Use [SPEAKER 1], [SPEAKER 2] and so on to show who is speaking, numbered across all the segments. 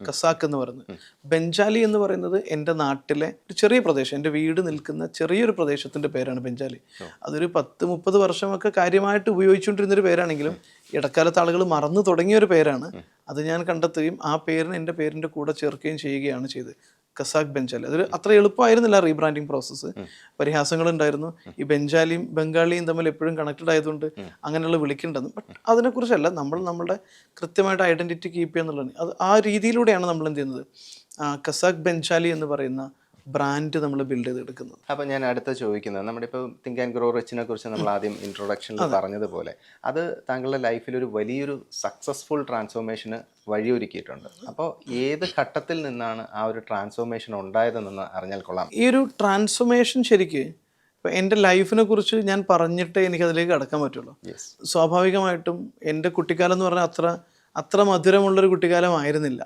[SPEAKER 1] Kazakh എന്ന് പറയുന്നത്. ബെഞ്ചാലി എന്ന് പറയുന്നത് എന്റെ നാട്ടിലെ ഒരു ചെറിയ പ്രദേശം. എന്റെ വീട് നിൽക്കുന്ന ചെറിയൊരു പ്രദേശത്തിന്റെ പേരാണ് ബെഞ്ചാലി. അതൊരു പത്ത് മുപ്പത് വർഷമൊക്കെ കാര്യമായിട്ട് ഉപയോഗിച്ചുകൊണ്ടിരുന്നൊരു പേരാണെങ്കിലും ഇടക്കാലത്ത് ആളുകൾ മറന്നു തുടങ്ങിയ ഒരു പേരാണ്. അത് ഞാൻ കണ്ടെത്തുകയും ആ പേരിന് എന്റെ പേരിന്റെ കൂടെ ചേർക്കുകയും ചെയ്യുകയാണ് ചെയ്തത്. കസാഖ് ബെഞ്ചാലി. അതൊരു അത്ര എളുപ്പമായിരുന്നില്ല റീബ്രാൻഡിങ് പ്രോസസ്സ് പരിഹാസങ്ങൾ ഉണ്ടായിരുന്നു ഈ ബെഞ്ചാലിയും ബംഗാളിയും തമ്മിൽ എപ്പോഴും കണക്റ്റഡ് ആയതുകൊണ്ട് അങ്ങനെയുള്ള വിളിക്കേണ്ടത്. ബട്ട് അതിനെക്കുറിച്ചല്ല നമ്മൾ നമ്മുടെ കൃത്യമായിട്ട് ഐഡന്റിറ്റി കീപ്പ് ചെയ്യുക എന്നുള്ളത് അത് ആ രീതിയിലൂടെയാണ് നമ്മൾ എന്ത് ചെയ്യുന്നത്? കസാഖ് ബെഞ്ചാലി എന്ന് പറയുന്ന ബ്രാൻഡ് നമ്മൾ ബിൽഡ് ചെയ്തെടുക്കുന്നത്.
[SPEAKER 2] അപ്പോൾ ഞാൻ അടുത്ത ചോദിക്കുന്നത് നമ്മുടെ ഇപ്പോൾ തിങ്ക് ആൻഡ് ഗ്രോ റിച്ചിനെ കുറിച്ച് നമ്മൾ ആദ്യം ഇൻട്രൊഡക്ഷനിൽ പറഞ്ഞതുപോലെ അത് താങ്കളുടെ ലൈഫിൽ ഒരു വലിയൊരു സക്സസ്ഫുൾ ട്രാൻസ്ഫോർമേഷന് വഴിയൊരുക്കിയിട്ടുണ്ട്. അപ്പോൾ ഏത് ഘട്ടത്തിൽ നിന്നാണ് ആ ഒരു ട്രാൻസ്ഫോർമേഷൻ ഉണ്ടായതെന്ന് അറിഞ്ഞാൽ കൊള്ളാം.
[SPEAKER 1] ഈ ഒരു ട്രാൻസ്ഫോർമേഷൻ ശരിക്ക് ഇപ്പം എന്റെ ലൈഫിനെ കുറിച്ച് ഞാൻ പറഞ്ഞിട്ടേ എനിക്കതിലേക്ക് കടക്കാൻ പറ്റുള്ളൂ. സ്വാഭാവികമായിട്ടും എന്റെ കുട്ടിക്കാലം എന്ന് പറഞ്ഞാൽ അത്ര അത്ര മധുരമുള്ളൊരു കുട്ടിക്കാലമായിരുന്നില്ല.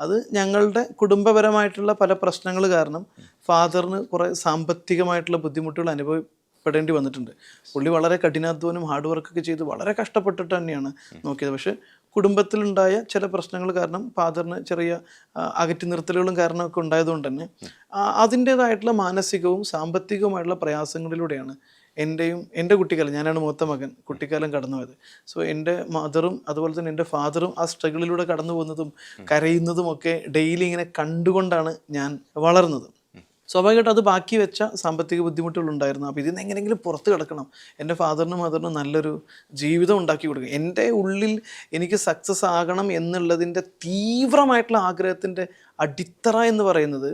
[SPEAKER 1] അത് ഞങ്ങളുടെ കുടുംബപരമായിട്ടുള്ള പല പ്രശ്നങ്ങൾ കാരണം ഫാദറിന് കുറേ സാമ്പത്തികമായിട്ടുള്ള ബുദ്ധിമുട്ടുകൾ അനുഭവപ്പെടേണ്ടി വന്നിട്ടുണ്ട്. പുള്ളി വളരെ കഠിനാധ്വാനം ഹാർഡ് വർക്കൊക്കെ ചെയ്ത് വളരെ കഷ്ടപ്പെട്ടിട്ട് തന്നെയാണ് നോക്കിയത്. പക്ഷേ കുടുംബത്തിലുണ്ടായ ചില പ്രശ്നങ്ങൾ കാരണം ഫാദറിന് ചെറിയ അകറ്റി നിർത്തലുകളും കാരണമൊക്കെ ഉണ്ടായതുകൊണ്ട് തന്നെ അതിന്റേതായിട്ടുള്ള മാനസികവും സാമ്പത്തികവുമായിട്ടുള്ള പ്രയാസങ്ങളിലൂടെയാണ് എന്റെയും എന്റെ കുട്ടിക്കാലം ഞാനാണ് മൂത്ത മകൻ കുട്ടിക്കാലം കടന്നുപോയത്. സോ എന്റെ മദറും അതുപോലെ തന്നെ എന്റെ ഫാദറും ആ സ്ട്രഗിളിലൂടെ കടന്നു പോകുന്നതും കരയുന്നതും ഒക്കെ ഡെയിലി ഇങ്ങനെ കണ്ടുകൊണ്ടാണ് ഞാൻ വളർന്നത്. സ്വാഭാവികമായിട്ടും അത് ബാക്കി വെച്ച സാമ്പത്തിക ബുദ്ധിമുട്ടുകൾ ഉണ്ടായിരുന്നു അപ്പോൾ ഇതിന്ന് എങ്ങനെയെങ്കിലും പുറത്ത് കിടക്കണം. എന്റെ ഫാദറിനും മദറിനും നല്ലൊരു ജീവിതം ഉണ്ടാക്കി കൊടുക്കുക. എന്റെ ഉള്ളിൽ എനിക്ക് സക്സസ് ആകണം എന്നുള്ളതിന്റെ തീവ്രമായിട്ടുള്ള ആഗ്രഹത്തിന്റെ അടിത്തറ എന്ന് പറയുന്നത്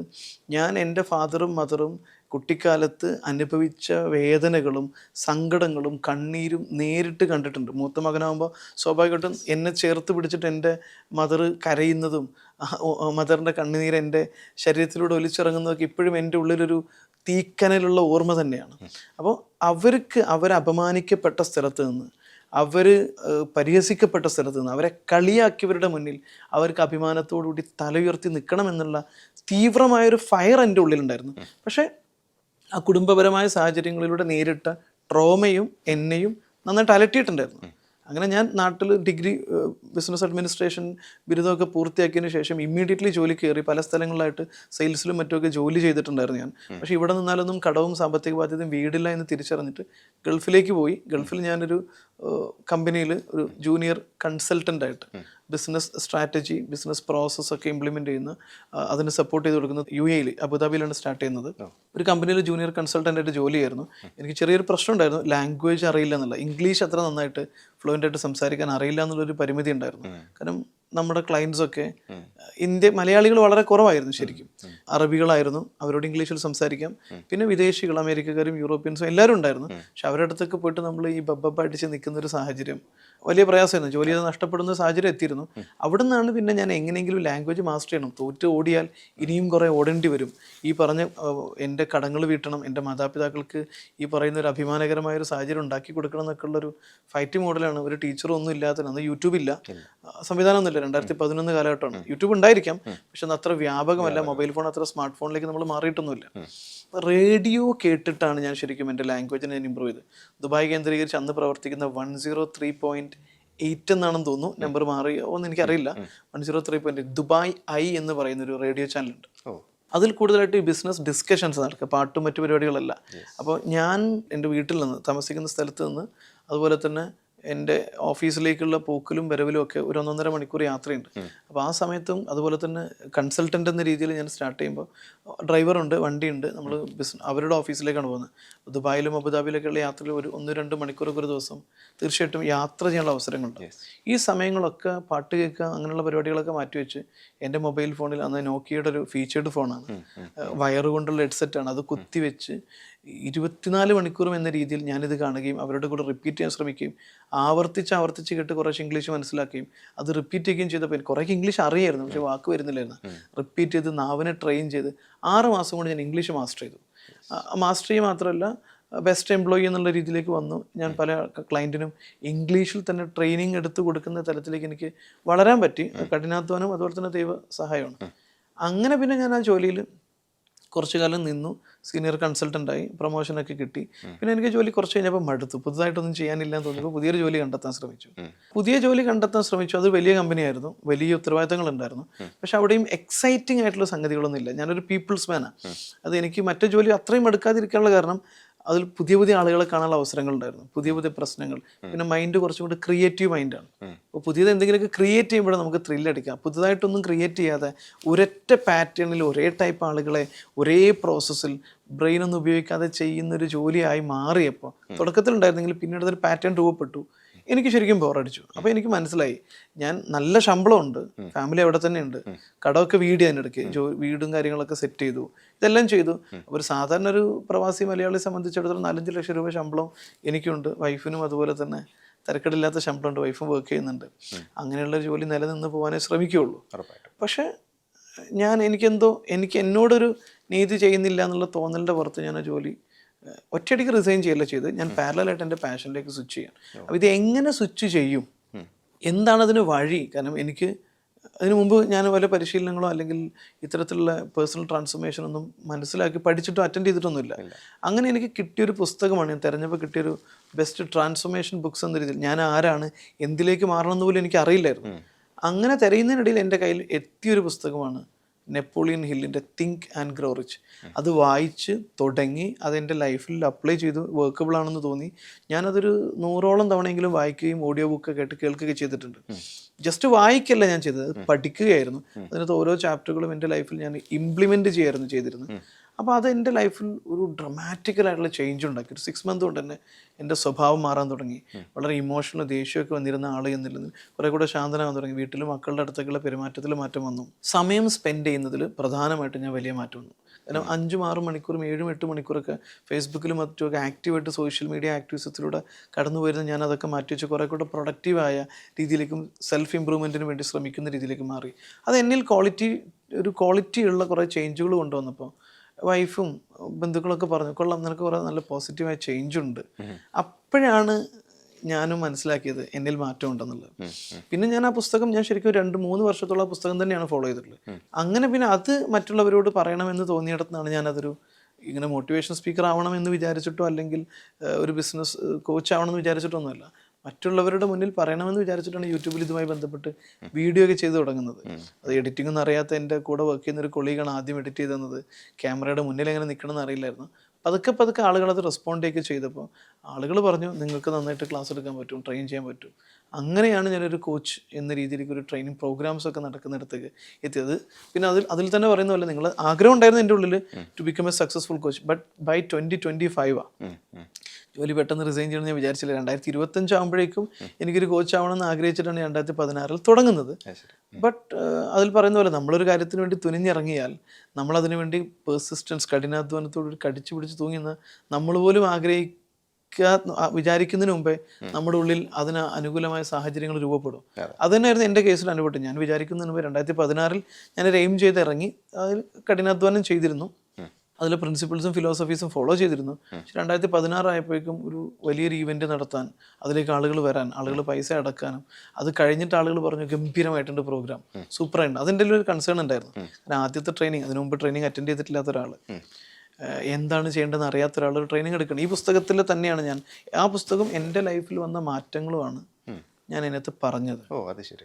[SPEAKER 1] ഞാൻ എന്റെ ഫാദറും മദറും കുട്ടിക്കാലത്ത് അനുഭവിച്ച വേദനകളും സങ്കടങ്ങളും കണ്ണീരും നേരിട്ട് കണ്ടിട്ടുണ്ട്. മൂത്ത മകനാകുമ്പോൾ സ്വാഭാവികമായിട്ടും എന്നെ ചേർത്ത് പിടിച്ചിട്ട് എന്റെ മദർ കരയുന്നതും മദറിന്റെ കണ്ണുനീർ എന്റെ ശരീരത്തിലൂടെ ഒലിച്ചിറങ്ങുന്നതൊക്കെ ഇപ്പോഴും എന്റെ ഉള്ളിലൊരു തീക്കനലുള്ള ഓർമ്മ തന്നെയാണ്. അപ്പോൾ അവർക്ക് അവർ അപമാനിക്കപ്പെട്ട സ്ഥലത്ത് നിന്ന് അവർ പരിഹസിക്കപ്പെട്ട സ്ഥലത്ത് നിന്ന് അവരെ കളിയാക്കിയവരുടെ മുന്നിൽ അവർക്ക് അഭിമാനത്തോടുകൂടി തലയുയർത്തി നിൽക്കണം നിൽക്കണമെന്നുള്ള തീവ്രമായൊരു ഫയർ എന്റെ ഉള്ളിലുണ്ടായിരുന്നു. പക്ഷേ ആ കുടുംബപരമായ സാഹചര്യങ്ങളിലൂടെ നേരിട്ട ട്രോമയും എന്നെയും നന്നായിട്ട് അലട്ടിയിട്ടുണ്ടായിരുന്നു. അങ്ങനെ ഞാൻ നാട്ടിൽ ഡിഗ്രി ബിസിനസ് അഡ്മിനിസ്ട്രേഷൻ ബിരുദമൊക്കെ പൂർത്തിയാക്കിയതിന് ശേഷം ഇമ്മീഡിയറ്റ്ലി ജോലി കയറി പല സ്ഥലങ്ങളിലായിട്ട് സെയിൽസിലും മറ്റുമൊക്കെ ജോലി ചെയ്തിട്ടുണ്ടായിരുന്നു ഞാൻ. പക്ഷേ ഇവിടെ നിന്നാലൊന്നും കടവും സാമ്പത്തിക ബാധ്യതയും വീടില്ല എന്ന് തിരിച്ചറിഞ്ഞിട്ട് ഗൾഫിലേക്ക് പോയി. ഗൾഫിൽ ഞാനൊരു കമ്പനിയിൽ ഒരു ജൂനിയർ കൺസൾട്ടന്റ് ആയിട്ട് ബിസിനസ് സ്ട്രാറ്റജി ബിസിനസ് പ്രോസസ് ഒക്കെ ഇംപ്ലിമെന്റ് ചെയ്യുന്ന അതിന് സപ്പോർട്ട് ചെയ്ത് കൊടുക്കുന്നത് യു എയിൽ അബുദാബിയിലാണ് സ്റ്റാർട്ട് ചെയ്യുന്നത്. ഒരു കമ്പനിയിൽ ജൂനിയർ കൺസൾട്ടന്റ് ആയിട്ട് ജോലി ആയിരുന്നു എനിക്ക് ചെറിയൊരു പ്രശ്നം ഉണ്ടായിരുന്നു. ലാംഗ്വേജ് അറിയില്ല എന്നുള്ള. ഇംഗ്ലീഷ് അത്ര നന്നായിട്ട് ഫ്ലുവന്റ് ആയിട്ട് സംസാരിക്കാൻ അറിയില്ല എന്നുള്ളൊരു പരിമിതി ഉണ്ടായിരുന്നു. കാരണം നമ്മുടെ ക്ലയൻസ് ഒക്കെ ഇന്ത്യ മലയാളികൾ വളരെ കുറവായിരുന്നു ശരിക്കും. അറബികളായിരുന്നു. അവരോട് ഇംഗ്ലീഷിൽ സംസാരിക്കാം. പിന്നെ വിദേശികൾ അമേരിക്കക്കാരും യൂറോപ്യൻസും എല്ലാവരും ഉണ്ടായിരുന്നു. പക്ഷെ അവരുടെ അടുത്തൊക്കെ പോയിട്ട് നമ്മൾ ഈ ബബ്ബ അടിച്ച് നിൽക്കുന്ന ഒരു സാഹചര്യം വലിയ പ്രയാസമായിരുന്നു. ജോലി ചെയ്ത് നഷ്ടപ്പെടുന്ന സാഹചര്യം എത്തിയിരുന്നു. അവിടെ നിന്നാണ് പിന്നെ ഞാൻ എങ്ങനെയെങ്കിലും ലാംഗ്വേജ് മാസ്റ്റർ ചെയ്യണം. തോറ്റ് ഓടിയാൽ ഇനിയും കുറേ ഓടേണ്ടി വരും. ഈ പറഞ്ഞ എന്റെ കടങ്ങൾ വീട്ടണം എന്റെ മാതാപിതാക്കൾക്ക് ഈ പറയുന്ന ഒരു അഭിമാനകരമായ ഒരു സാഹചര്യം ഉണ്ടാക്കി കൊടുക്കണം എന്നൊക്കെ ഉള്ളൊരു ഫൈറ്റ് മോഡലാണ് ഒരു ടീച്ചറും ഒന്നും ഇല്ലാത്ത അന്ന് യൂട്യൂബ് ഇല്ല. സംവിധാനമൊന്നുമില്ല രണ്ടായിരത്തി പതിനൊന്ന് കാലഘട്ടമാണ്. യൂട്യൂബ് ഉണ്ടായിരിക്കാം. പക്ഷെ അത് അത്ര വ്യാപകമല്ല. മൊബൈൽ ഫോൺ അത്ര സ്മാർട്ട് ഫോണിലേക്ക് നമ്മൾ മാറിയിട്ടൊന്നുമില്ല. റേഡിയോ കേട്ടിട്ടാണ് ഞാൻ ശരിക്കും എന്റെ ലാംഗ്വേജിനെ ഞാൻ ഇമ്പ്രൂവ് ചെയ്ത് ദുബായ് കേന്ദ്രീകരിച്ച് അന്ന് പ്രവർത്തിക്കുന്ന one zero three point eight എന്നാണെന്ന് തോന്നുന്നു. നമ്പർ മാറിയോ എന്ന് എനിക്കറിയില്ല. One zero three point Dubai Eye എന്ന് പറയുന്ന ഒരു റേഡിയോ ചാനലുണ്ട് അതിൽ കൂടുതലായിട്ട് ഈ ബിസിനസ് ഡിസ്കഷൻസ് നടക്കുക. പാട്ടും മറ്റു പരിപാടികളല്ല. അപ്പോൾ ഞാൻ എന്റെ വീട്ടിൽ നിന്ന് താമസിക്കുന്ന സ്ഥലത്ത് നിന്ന് അതുപോലെ തന്നെ എന്റെ ഓഫീസിലേക്കുള്ള പോക്കിലും വരവിലും ഒക്കെ ഒരു ഒന്നൊന്നര മണിക്കൂർ യാത്രയുണ്ട്. അപ്പോൾ ആ സമയത്തും അതുപോലെ തന്നെ കൺസൾട്ടന്റ് എന്ന രീതിയിൽ ഞാൻ സ്റ്റാർട്ട് ചെയ്യുമ്പോൾ ഡ്രൈവറുണ്ട് വണ്ടിയുണ്ട്. നമ്മൾ ബിസിനസ് അവരുടെ ഓഫീസിലേക്കാണ് പോകുന്നത്. ദുബായിലും അബുദാബിയിലൊക്കെയുള്ള യാത്രയിൽ ഒരു ഒന്ന് രണ്ട് മണിക്കൂറൊക്കെ ഒരു ദിവസം തീർച്ചയായിട്ടും യാത്ര ചെയ്യാനുള്ള അവസരങ്ങളുണ്ട്. ഈ സമയങ്ങളൊക്കെ പാട്ട് കേൾക്കുക അങ്ങനെയുള്ള പരിപാടികളൊക്കെ മാറ്റിവെച്ച് എന്റെ മൊബൈൽ ഫോണിൽ അന്ന് നോക്കിയുടെ ഒരു ഫീച്ചേർഡ് ഫോണാണ് വയറ് കൊണ്ടുള്ള ഹെഡ്സെറ്റാണ് അത് കുത്തിവെച്ച് ഇരുപത്തിനാല് മണിക്കൂറും എന്ന രീതിയിൽ ഞാനിത് കാണുകയും അവരുടെ കൂടെ റിപ്പീറ്റ് ചെയ്യാൻ ശ്രമിക്കുകയും ആവർത്തിച്ച് ആവർത്തിച്ച് കേട്ട് കുറച്ച് ഇംഗ്ലീഷ് മനസ്സിലാക്കുകയും അത് റിപ്പീറ്റ് ചെയ്യുകയും ചെയ്തപ്പോൾ എനിക്ക് കുറേ ഇംഗ്ലീഷ് അറിയായിരുന്നു പക്ഷേ വാക്ക് വരുന്നില്ലായിരുന്നു. റിപ്പീറ്റ് ചെയ്ത് നാവിനെ ട്രെയിൻ ചെയ്ത് ആറ് മാസം കൊണ്ട് ഞാൻ ഇംഗ്ലീഷ് മാസ്റ്റർ ചെയ്തു. മാസ്റ്റർ ചെയ്യുക മാത്രമല്ല ബെസ്റ്റ് എംപ്ലോയി എന്നുള്ള രീതിയിലേക്ക് വന്നു. ഞാൻ പല ക്ലയന്റിനും ഇംഗ്ലീഷിൽ തന്നെ ട്രെയിനിങ് എടുത്ത് കൊടുക്കുന്ന തലത്തിലേക്ക് എനിക്ക് വളരാൻ പറ്റി. കഠിനാധ്വാനം അതുപോലെ തന്നെ ദൈവ സഹായമാണ്. അങ്ങനെ പിന്നെ ഞാൻ ആ ജോലിയിൽ കുറച്ചു കാലം നിന്നു. സീനിയർ കൺസൾട്ടന്റായി പ്രൊമോഷനൊക്കെ കിട്ടി. പിന്നെ എനിക്ക് ജോലി കുറച്ച് കഴിഞ്ഞപ്പോൾ മടുത്തു. പുതുതായിട്ടൊന്നും ചെയ്യാനില്ല എന്ന് തോന്നിയപ്പോൾ പുതിയൊരു ജോലി കണ്ടെത്താൻ ശ്രമിച്ചു. പുതിയ ജോലി കണ്ടെത്താൻ ശ്രമിച്ചു. അത് വലിയ കമ്പനിയായിരുന്നു വലിയ ഉത്തരവാദിത്തങ്ങളുണ്ടായിരുന്നു പക്ഷെ അവിടെയും എക്സൈറ്റിംഗ് ആയിട്ടുള്ള സംഗതികളൊന്നും ഇല്ല ഞാനൊരു പീപ്പിൾസ് മാനാണ് അത് എനിക്ക് മറ്റു ജോലി അത്രയും എടുക്കാതിരിക്കാനുള്ള കാരണം അതിൽ പുതിയ പുതിയ ആളുകളെ കാണാനുള്ള അവസരങ്ങളുണ്ടായിരുന്നു പുതിയ പുതിയ പ്രശ്നങ്ങൾ. പിന്നെ മൈൻഡ് കുറച്ചും കൂടി ക്രിയേറ്റീവ് മൈൻഡാണ് അപ്പോൾ പുതിയത് എന്തെങ്കിലുമൊക്കെ ക്രിയേറ്റ് ചെയ്യുമ്പോൾ നമുക്ക് ത്രില്ലടിക്കാം പുതുതായിട്ടൊന്നും ക്രിയേറ്റ് ചെയ്യാതെ ഒരൊറ്റ പാറ്റേണിൽ ഒരേ ടൈപ്പ് ആളുകളെ ഒരേ പ്രോസസ്സിൽ ബ്രെയിൻ ഒന്നും ഉപയോഗിക്കാതെ ചെയ്യുന്ന ഒരു ജോലിയായി മാറിയപ്പോൾ തുടക്കത്തിൽ ഉണ്ടായിരുന്നെങ്കിൽ പിന്നീട് അതൊരു പാറ്റേൺ രൂപപ്പെട്ടു. എനിക്ക് ശരിക്കും ബോറടിച്ചു അപ്പോൾ എനിക്ക് മനസ്സിലായി. ഞാൻ നല്ല ശമ്പളമുണ്ട്. ഫാമിലി അവിടെ തന്നെ ഉണ്ട് കടമൊക്കെ വീട് ഞാൻ എടുക്കുക ജോ വീടും കാര്യങ്ങളൊക്കെ സെറ്റ് ചെയ്തു. ഇതെല്ലാം ചെയ്തു. ഒരു സാധാരണ ഒരു പ്രവാസി മലയാളിയെ സംബന്ധിച്ചിടത്തോളം നാലഞ്ച് ലക്ഷം രൂപ ശമ്പളം എനിക്കുണ്ട്. വൈഫിനും അതുപോലെ തന്നെ തിരക്കടില്ലാത്ത ശമ്പളമുണ്ട് വൈഫും വർക്ക് ചെയ്യുന്നുണ്ട്. അങ്ങനെയുള്ള ജോലി നിലനിന്ന് പോകാനേ ശ്രമിക്കുകയുള്ളൂ. പക്ഷേ ഞാൻ എനിക്കെന്തോ എനിക്ക് എന്നോടൊരു നീതി ചെയ്യുന്നില്ല എന്നുള്ള തോന്നലിന്റെ പുറത്ത് ഞാൻ ആ ജോലി ഒറ്റയടിക്ക് റിസൈൻ ചെയ്യല്ല ചെയ്ത് ഞാൻ പാരലായിട്ട് എന്റെ പാഷനിലേക്ക് സ്വിച്ച് ചെയ്യാൻ അപ്പോൾ ഇത് എങ്ങനെ സ്വിച്ച് ചെയ്യും? എന്താണ് അതിന് വഴി? കാരണം എനിക്ക് അതിനു മുമ്പ് ഞാൻ വല്ല പരിശീലനങ്ങളോ അല്ലെങ്കിൽ ഇത്തരത്തിലുള്ള പേഴ്സണൽ ട്രാൻസ്ഫോർമേഷൻ ഒന്നും മനസ്സിലാക്കി പഠിച്ചിട്ടോ അറ്റൻഡ് ചെയ്തിട്ടൊന്നുമില്ല. അങ്ങനെ എനിക്ക് കിട്ടിയൊരു പുസ്തകമാണ് ഞാൻ തിരഞ്ഞപ്പോൾ കിട്ടിയൊരു ബെസ്റ്റ് ട്രാൻസ്ഫോർമേഷൻ ബുക്സ് എന്ന രീതിയിൽ. ഞാൻ ആരാണ് എന്തിലേക്ക് മാറണമെന്ന് പോലും എനിക്ക് അറിയില്ലായിരുന്നു അങ്ങനെ തിരയുന്നതിനിടയിൽ എന്റെ കയ്യിൽ എത്തിയൊരു പുസ്തകമാണ് നെപ്പോളിയൻ ഹില്ലിന്റെ തിങ്ക് ആൻഡ് ഗ്രോ റിച്ച് അത് വായിച്ച് തുടങ്ങി അതെന്റെ ലൈഫിൽ അപ്ലൈ ചെയ്ത് വർക്കബിൾ ആണെന്ന് തോന്നി. ഞാനതൊരു നൂറോളം തവണയെങ്കിലും വായിക്കുകയും ഓഡിയോ ബുക്ക് കേട്ട് കേൾക്കുകയും ചെയ്തിട്ടുണ്ട്. ജസ്റ്റ് വായിക്കല്ല ഞാൻ ചെയ്തത്. പഠിക്കുകയായിരുന്നു. അതിനകത്ത് ഓരോ ചാപ്റ്ററുകളും എന്റെ ലൈഫിൽ ഞാൻ ഇംപ്ലിമെന്റ് ചെയ്യായിരുന്നു ചെയ്തിരുന്നത്. അപ്പോൾ അത് എന്റെ ലൈഫിൽ ഒരു ഡ്രമാറ്റിക്കലായിട്ടുള്ള ചേഞ്ച് ഉണ്ടാക്കി. ഒരു സിക്സ് മന്ത് കൊണ്ട് തന്നെ എന്റെ സ്വഭാവം മാറാൻ തുടങ്ങി. വളരെ ഇമോഷണൽ ദേഷ്യമൊക്കെ വന്നിരുന്ന ആൾ എന്നില്ലെന്ന് കുറേ കൂടെ ശാന്തനാകാൻ തുടങ്ങി. വീട്ടിലും മക്കളുടെ അടുത്തേക്കുള്ള പെരുമാറ്റത്തിൽ മാറ്റം വന്നു. സമയം സ്പെൻഡ് ചെയ്യുന്നതിൽ പ്രധാനമായിട്ട് ഞാൻ വലിയ മാറ്റം വന്നു. കാരണം അഞ്ചും ആറും മണിക്കൂറും ഏഴും എട്ട് മണിക്കൂറൊക്കെ ഫേസ്ബുക്കിലും മറ്റുമൊക്കെ ആക്റ്റീവായിട്ട് സോഷ്യൽ മീഡിയ ആക്ടിവിസത്തിലൂടെ കടന്നു വരുന്ന ഞാൻ അതൊക്കെ മാറ്റി വെച്ച് കുറേ കൂടെ പ്രൊഡക്റ്റീവായ രീതിയിലേക്കും സെൽഫ് ഇമ്പ്രൂവ്മെന്റിന് വേണ്ടി ശ്രമിക്കുന്ന രീതിയിലേക്ക് മാറി. അത് എന്നിൽ ക്വാളിറ്റി ഒരു ക്വാളിറ്റിയുള്ള കുറേ ചേഞ്ചുകൾ കൊണ്ടുവന്നപ്പോൾ വൈഫും ബന്ധുക്കളൊക്കെ പറഞ്ഞു കൊള്ളാം നിനക്ക് കുറേ നല്ല പോസിറ്റീവായ ചേഞ്ച് ഉണ്ട്. അപ്പോഴാണ് ഞാനും മനസ്സിലാക്കിയത് എന്നിൽ മാറ്റം ഉണ്ടെന്നുള്ളത്. പിന്നെ ഞാൻ ആ പുസ്തകം ഞാൻ ശരിക്കും രണ്ട് മൂന്ന് വർഷത്തോളം ആ പുസ്തകം തന്നെയാണ് ഫോളോ ചെയ്തിട്ടുള്ളത്. അങ്ങനെ പിന്നെ അത് മറ്റുള്ളവരോട് പറയണമെന്ന് തോന്നിയിടത്തുനിന്നാണ് ഞാനതൊരു ഇങ്ങനെ മോട്ടിവേഷൻ സ്പീക്കർ ആവണം എന്ന് വിചാരിച്ചിട്ടോ അല്ലെങ്കിൽ ഒരു ബിസിനസ് കോച്ച് ആവണം ആവണമെന്ന് വിചാരിച്ചിട്ടൊന്നുമല്ല. മറ്റുള്ളവരുടെ മുന്നിൽ പറയണമെന്ന് വിചാരിച്ചിട്ടാണ് യൂട്യൂബിൽ ഇതുമായി ബന്ധപ്പെട്ട് വീഡിയോ ഒക്കെ ചെയ്തു തുടങ്ങുന്നത്. അത് എഡിറ്റിംഗ് ഒന്നും അറിയാത്ത എന്റെ കൂടെ വർക്ക് ചെയ്യുന്ന ഒരു കൊളീഗാണ് ആദ്യം എഡിറ്റ് ചെയ്ത് തന്നത്. ക്യാമറയുടെ മുന്നിൽ എങ്ങനെ നിൽക്കണം എന്ന് അറിയില്ലായിരുന്നു. പതുക്കെ പതുക്കെ ആളുകൾ അത് റെസ്പോണ്ട് ഒക്കെ ചെയ്തപ്പോൾ ആളുകൾ പറഞ്ഞു നിങ്ങൾക്ക് നന്നായിട്ട് ക്ലാസ് എടുക്കാൻ പറ്റും ട്രെയിൻ ചെയ്യാൻ പറ്റും. അങ്ങനെയാണ് ഞാനൊരു കോച്ച് എന്ന രീതിയിലേക്ക് ഒരു ട്രെയിനിങ് പ്രോഗ്രാംസ് ഒക്കെ നടക്കുന്നിടത്തേക്ക് എത്തിയത്. പിന്നെ അതിൽ അതിൽ തന്നെ പറയുന്ന പോലെ നിങ്ങൾ ആഗ്രഹം ഉണ്ടായിരുന്നു എന്റെ ഉള്ളിൽ to become a successful coach but by twenty twenty five
[SPEAKER 2] ഉം.
[SPEAKER 1] ജോലി പെട്ടെന്ന് റിസൈൻ ചെയ്യണമെന്ന് ഞാൻ വിചാരിച്ചില്ല. രണ്ടായിരത്തി ഇരുപത്തഞ്ച് ആകുമ്പോഴേക്കും എനിക്കൊരു കോച്ച് ആവണമെന്ന് ആഗ്രഹിച്ചിട്ടാണ് രണ്ടായിരത്തി പതിനാറിൽ തുടങ്ങുന്നത്. ബട്ട് അതിൽ പറയുന്ന പോലെ നമ്മളൊരു കാര്യത്തിന് വേണ്ടി തുനിഞ്ഞിറങ്ങിയാൽ നമ്മൾ അതിനു വേണ്ടി പേഴ്സിസ്റ്റൻസ് കഠിനാധ്വാനത്തോട് കടിച്ചു പിടിച്ച് തൂങ്ങുന്ന നമ്മൾ പോലും ആഗ്രഹിക്കാ ആ, വിചാരിക്കുന്നതിന് മുമ്പേ നമ്മുടെ ഉള്ളിൽ അതിന് അനുകൂലമായ സാഹചര്യങ്ങൾ രൂപപ്പെടും. അത്. തന്നെയായിരുന്നു എന്റെ കേസിൽ അനുഭവപ്പെട്ടു ഞാൻ വിചാരിക്കുന്നതിന് മുമ്പ് രണ്ടായിരത്തി പതിനാറിൽ ഞാനൊരു എയിം ചെയ്ത് ഇറങ്ങി അതിൽ കഠിനാധ്വാനം ചെയ്തിരുന്നു. അതിലെ പ്രിൻസിപ്പിൾസും ഫിലോസഫീസും ഫോളോ ചെയ്തിരുന്നു. പക്ഷെ രണ്ടായിരത്തി പതിനാറായപ്പോഴേക്കും ഒരു വലിയൊരു ഇവന്റ് നടത്താൻ അതിലേക്ക് ആളുകൾ വരാൻ ആളുകൾ പൈസ അടക്കാനും അത് കഴിഞ്ഞിട്ട് ആളുകൾ പറഞ്ഞു ഗംഭീരമായിട്ടുണ്ട് പ്രോഗ്രാം സൂപ്പറായിട്ടുണ്ട് അതിന്റെ ഒരു കൺസേൺ ഉണ്ടായിരുന്നു. ആദ്യത്തെ ട്രെയിനിങ് അതിനു മുമ്പ് ട്രെയിനിങ് അറ്റൻഡ് ചെയ്തിട്ടില്ലാത്ത ഒരാൾ എന്താണ് ചെയ്യേണ്ടതെന്ന് അറിയാത്ത ഒരാൾ ഒരു ട്രെയിനിങ് എടുക്കണം. ഈ പുസ്തകത്തിൽ തന്നെയാണ് ഞാൻ. ആ പുസ്തകം എന്റെ ലൈഫിൽ വന്ന മാറ്റങ്ങളുമാണ് ഞാൻ അതിനകത്ത് പറഞ്ഞത്.
[SPEAKER 2] ഓ അത് ശരി.